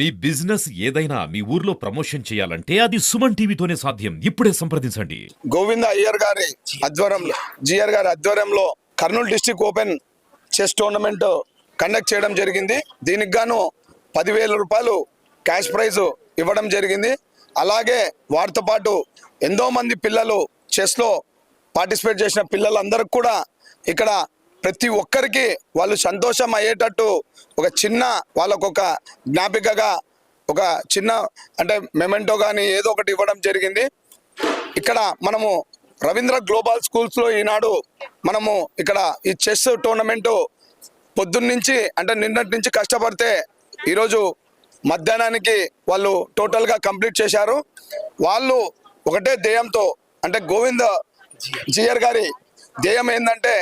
మీ business ఏదైనా మీ ఊర్లో promotion చేయాలంటే అది సుమన్ టీవీతోనే సాధ్యం. ఇప్పుడే సంప్రదించండి. గోవింద అయ్యర్ గారి ఆధ్వర్యంలో జిఆర్ గారి ఆధ్వర్యంలో Kurnool district open chess tournament conduct చేయడం జరిగింది. దీనికి గాను పదివేల రూపాయలు క్యాష్ ప్రైజ్ ఇవ్వడం జరిగింది. అలాగే వారితో పాటు ఎంతో మంది పిల్లలు చెస్లో పార్టిసిపేట్ చేసిన పిల్లలందరికీ కూడా ఇక్కడ ప్రతి ఒక్కరికి వాళ్ళు సంతోషం అయ్యేటట్టు ఒక చిన్న వాళ్ళకొక జ్ఞాపికగా ఒక చిన్న అంటే మెమెంటో కానీ ఏదో ఒకటి ఇవ్వడం జరిగింది. ఇక్కడ మనము రవీంద్ర గ్లోబల్ స్కూల్స్లో ఈనాడు మనము ఇక్కడ ఈ చెస్ టోర్నమెంటు పొద్దున్నుంచి అంటే నిన్నటి నుంచి కష్టపడితే ఈరోజు మధ్యాహ్నానికి వాళ్ళు టోటల్గా కంప్లీట్ చేశారు. వాళ్ళు ఒకటే ధ్యేయంతో అంటే గోవింద జిఆర్ గారి ధ్యేయం ఏంటంటే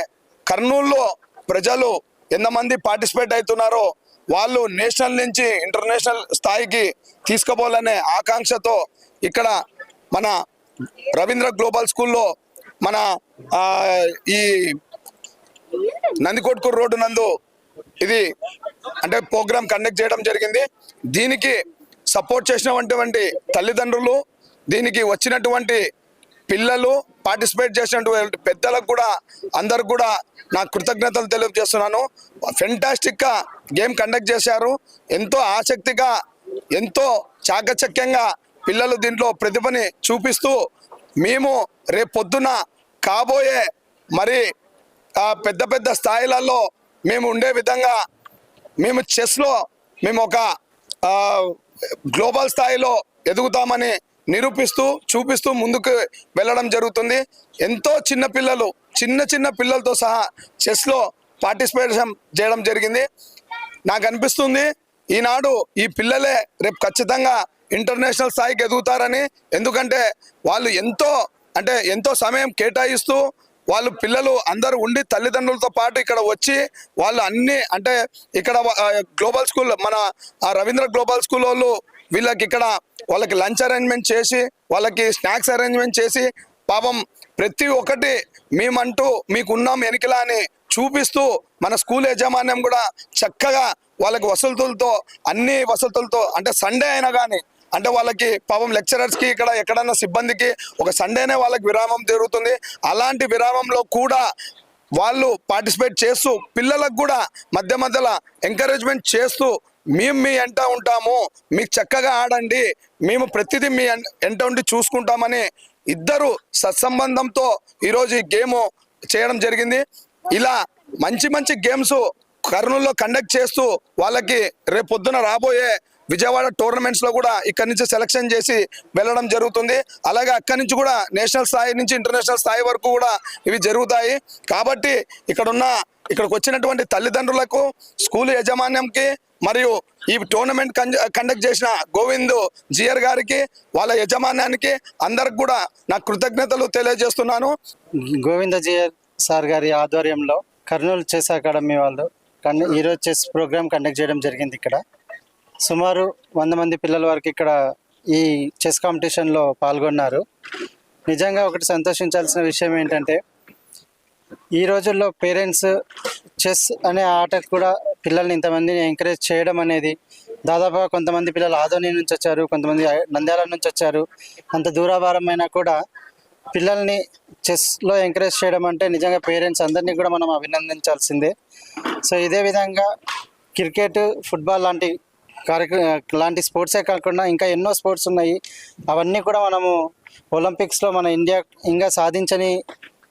కర్నూలులో ప్రజలు ఎంతమంది పార్టిసిపేట్ అవుతున్నారో వాళ్ళు నేషనల్ నుంచి ఇంటర్నేషనల్ స్థాయికి తీసుకుపోవాలనే ఆకాంక్షతో ఇక్కడ మన రవీంద్ర గ్లోబల్ స్కూల్లో మన ఈ నందికొట్కూరు రోడ్డు నందు ఇది అంటే ప్రోగ్రాం కండక్ట్ చేయడం జరిగింది. దీనికి సపోర్ట్ చేసినటువంటి తల్లిదండ్రులు దీనికి వచ్చినటువంటి పిల్లలు పార్టిసిపేట్ చేసినటువంటి పెద్దలకు కూడా అందరు కూడా నా కృతజ్ఞతలు తెలియజేస్తున్నాను. ఫెంటాస్టిక్గా గేమ్ కండక్ట్ చేశారు. ఎంతో ఆసక్తిగా ఎంతో చాకచక్యంగా పిల్లలు దీంట్లో ప్రతిభని చూపిస్తూ మేము రేపు పొద్దున కాబోయే మరి పెద్ద పెద్ద స్థాయిలలో మేము ఉండే విధంగా మేము చెస్లో మేము ఒక గ్లోబల్ స్థాయిలో ఎదుగుతామని నిరూపిస్తూ చూపిస్తూ ముందుకు వెళ్ళడం జరుగుతుంది. ఎంతో చిన్న పిల్లలు చిన్న చిన్న పిల్లలతో సహా చెస్లో పార్టిసిపేషన్ చేయడం జరిగింది. నాకు అనిపిస్తుంది ఈనాడు ఈ పిల్లలే రేపు ఖచ్చితంగా ఇంటర్నేషనల్ స్థాయికి ఎదుగుతారని. ఎందుకంటే వాళ్ళు ఎంతో అంటే ఎంతో సమయం కేటాయిస్తూ వాళ్ళు పిల్లలు అందరూ ఉండి తల్లిదండ్రులతో పాటు ఇక్కడ వచ్చి వాళ్ళు అన్ని అంటే ఇక్కడ గ్లోబల్ స్కూల్ మన రవీంద్ర గ్లోబల్ స్కూల్ వాళ్ళు వీళ్ళకి ఇక్కడ వాళ్ళకి లంచ్ అరేంజ్మెంట్ చేసి వాళ్ళకి స్నాక్స్ అరేంజ్మెంట్ చేసి పాపం ప్రతి ఒక్కటి మేమంటూ మీకున్నాం వెనుకలా అని చూపిస్తూ మన స్కూల్ యాజమాన్యం కూడా చక్కగా వాళ్ళకి వసతులతో అన్ని వసతులతో అంటే సండే అయినా కానీ అంటే వాళ్ళకి పాపం లెక్చరర్స్కి ఇక్కడ ఎక్కడన్నా సిబ్బందికి ఒక సండేనే వాళ్ళకి విరామం జరుగుతుంది. అలాంటి విరామంలో కూడా వాళ్ళు పార్టిసిపేట్ చేస్తూ పిల్లలకు కూడా మధ్య మధ్యలో ఎంకరేజ్మెంట్ చేస్తూ మేము మీ ఎంట ఉంటాము. మీకు చక్కగా ఆడండి. మేము ప్రతిదీ మీ ఎంట ఉండి చూసుకుంటామని ఇద్దరు సత్సంబంధంతో ఈరోజు ఈ గేమ్ చేయడం జరిగింది. ఇలా మంచి మంచి గేమ్స్ కర్నూలులో కండక్ట్ చేస్తూ వాళ్ళకి రేపు పొద్దున రాబోయే విజయవాడ టోర్నమెంట్స్లో కూడా ఇక్కడ నుంచి సెలెక్షన్ చేసి వెళ్ళడం జరుగుతుంది. అలాగే అక్కడి నుంచి కూడా నేషనల్ స్థాయి నుంచి ఇంటర్నేషనల్ స్థాయి వరకు కూడా ఇవి జరుగుతాయి. కాబట్టి ఇక్కడున్న ఇక్కడికి వచ్చినటువంటి తల్లిదండ్రులకు స్కూల్ యాజమాన్యంకి మరియు ఈ టోర్నమెంట్ కండక్ట్ చేసిన గోవింద్ జియర్ గారికి వాళ్ళ యజమాన్యానికి అందరికి కూడా నా కృతజ్ఞతలు తెలియజేస్తున్నాను. గోవింద జియర్ సార్ గారి ఆధ్వర్యంలో కర్నూలు చెస్ అకాడమీ వాళ్ళు కన్- ఈరోజు చెస్ ప్రోగ్రామ్ కండక్ట్ చేయడం జరిగింది ఇక్కడ. సుమారు వంద మంది పిల్లల వరకు ఇక్కడ ఈ చెస్ కాంపిటీషన్లో పాల్గొన్నారు. నిజంగా ఒకటి సంతోషించాల్సిన విషయం ఏంటంటే ఈ రోజుల్లో పేరెంట్స్ చెస్ అనే ఆటకు కూడా పిల్లల్ని ఇంతమందిని ఎంకరేజ్ చేయడం అనేది దాదాపుగా కొంతమంది పిల్లలు ఆదోని నుంచి వచ్చారు కొంతమంది నంద్యాల నుంచి వచ్చారు. అంత దూరాభారమైనా కూడా పిల్లల్ని చెస్లో ఎంకరేజ్ చేయడం అంటే నిజంగా పేరెంట్స్ అందరినీ కూడా మనం అభినందించాల్సిందే. సో ఇదే విధంగా క్రికెట్ ఫుట్బాల్ లాంటి కార్యక్రమ లాంటి స్పోర్ట్సే కాకుండా ఇంకా ఎన్నో స్పోర్ట్స్ ఉన్నాయి. అవన్నీ కూడా మనము ఒలింపిక్స్లో మన ఇండియా ఇంకా సాధించని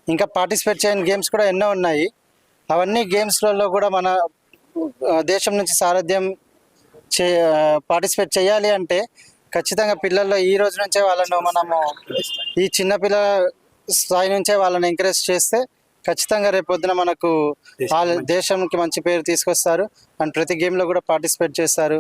ఇంకా పార్టిసిపేట్ చేయని గేమ్స్ కూడా ఎన్నో ఉన్నాయి. అవన్నీ గేమ్స్లలో కూడా మన దేశం నుంచి సారథ్యం చే పార్టిసిపేట్ చేయాలి అంటే ఖచ్చితంగా పిల్లల్లో ఈ రోజు నుంచే వాళ్ళను మనము ఈ చిన్న పిల్లల స్థాయి నుంచే వాళ్ళని ఎంకరేజ్ చేస్తే ఖచ్చితంగా రేపు పొద్దున మనకు వాళ్ళ దేశంకి మంచి పేరు తీసుకొస్తారు. అండ్ ప్రతి గేమ్లో కూడా పార్టిసిపేట్ చేస్తారు.